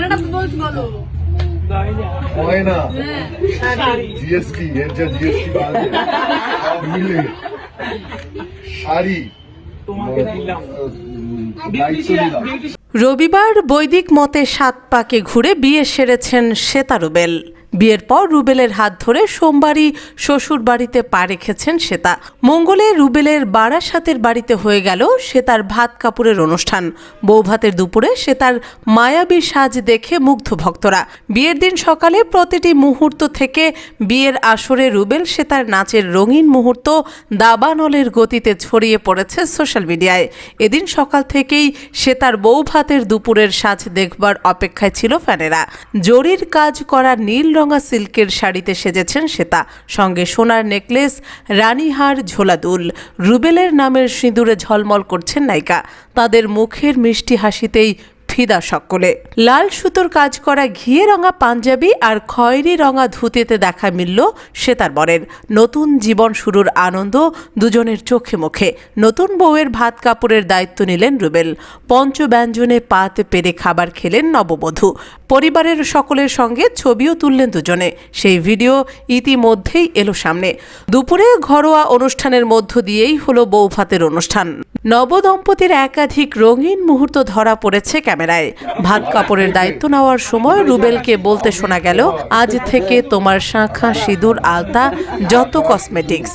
গয়নাটা বলছি বলো? গয়না হ্যাঁ। জিএসটি এর যা জিএসটি শাড়ি। রবিবার বৈদিক মতে সাত পাকে ঘুরে বিয়ে সেরেছেন শ্বেতা রুবেল বিয়ের পর রুবেলের হাত ধরে সোমবারই শ্বশুর বাড়িতে পা রেখেছেন শ্বেতা। মঙ্গলে রুবেলের বারাসাতের বাড়িতে হয়ে গেল শ্বেতার ভাত কাপুরের অনুষ্ঠান। বৌভাতের দুপুরে শ্বেতার মায়াবী সাজ দেখে মুগ্ধ ভক্তরা। বিয়ের দিন সকালে প্রতিটি মুহূর্ত থেকে বিয়ের আসরে রুবেল শ্বেতার নাচের রঙিন মুহূর্ত দাবানলের গতিতে ছড়িয়ে পড়েছে সোশ্যাল মিডিয়ায়। এদিন সকাল থেকেই শ্বেতার বৌভাতের দুপুরের সাজ দেখবার অপেক্ষায় ছিল ফ্যানেরা। জরির কাজ করা নীল রঙা সিল্কের শাড়িতে সেজেছেন শ্বেতা। সঙ্গে সোনার নেকলেস, রানীহার ঝোলাদুল, রুবেলের নামের সিঁদুরে ঝলমল করছেন নায়িকা। তাদের মুখের মিষ্টি হাসিতেই ফিদা সকলে। লাল সুতোর কাজ করা ঘিয়ে রঙা পাঞ্জাবি আর খয়েরি রঙা ধুতিতে দেখা মিলল শ্বেতার বরের। নতুন জীবন শুরুর আনন্দ দুজনের চোখে মুখে। নতুন বউয়ের ভাত কাপড়ের দায়িত্ব নিলেন রুবেল। পঞ্চব্যঞ্জনে পাত পেরে খাবার খেলেন নববধূ। পরিবারের সকলের সঙ্গে ছবিও তুললেন দুজনে। সেই ভিডিও ইতিমধ্যেই এলো সামনে। দুপুরে ঘরোয়া অনুষ্ঠানের মধ্য দিয়েই হলো বৌভাতের অনুষ্ঠান। নবদম্পতির একাধিক রঙিন মুহূর্ত ধরা পড়েছে ক্যামেরায়। ভাত কাপড়ের দায়িত্ব নেওয়ার সময় রুবেলকে বলতে শোনা গেল, আজ থেকে তোমার শাঁখা, সিঁদুর, আলতা, যত কসমেটিক্স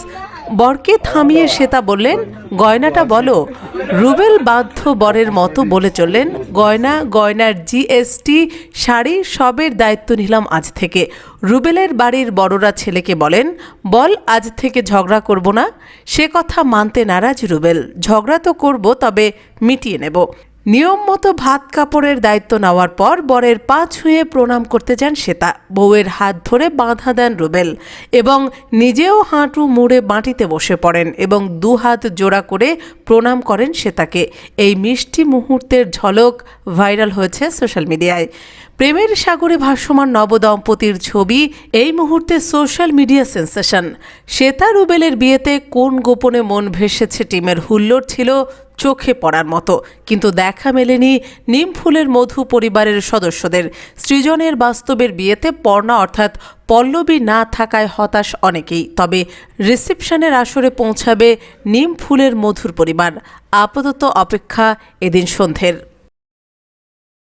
বরকে থামিয়ে শ্বেতা বললেন, গয়নাটা বলো। রুবেল বাধ্য বরের মতো বলে চললেন, গয়না, গয়নার জিএসটি, শাড়ি সবের দায়িত্ব নিলাম আজ থেকে। রুবেলের বাড়ির বড়রা ছেলেকে বলেন, বল, আজ থেকে ঝগড়া করব না। সে কথা মানতে নারাজ রুবেল, ঝগড়া তো করব, তবে মিটিয়ে নেব। নিয়ম মতো ভাত কাপড়ের দায়িত্ব নেওয়ার পর বরের পা ছুঁয়ে প্রণাম করতে যান শ্বেতা। বউয়ের হাত ধরে বাঁধা দেন রুবেল এবং নিজেও হাঁটু মুড়ে মাটিতে বসে পড়েন এবং দু হাত জোড়া করে প্রণাম করেন শ্বেতাকে। এই মিষ্টি মুহূর্তের ঝলক ভাইরাল হয়েছে সোশ্যাল মিডিয়ায়। প্রেমের সাগরে ভাসমান নবদম্পতির ছবি, এই মুহূর্তে সোশ্যাল মিডিয়া সেন্সেশন। শ্বেতা রুবেলের বিয়েতে কোন গোপনে মন ভেসেছে টিমের হুল্লোড় ছিল চোখে পড়ার মতো। কিন্তু দেখা মেলেনি নিম ফুলের মধু পরিবারের সদস্যদের। সৃজনের বাস্তবের বিয়েতে পর্ণা অর্থাৎ পল্লবী না থাকায় হতাশ অনেকেই। তবে রিসেপশনের আসরে পৌঁছাবে নিম ফুলের মধুর পরিবার আপাতত অপেক্ষা এদিন সন্ধ্যের।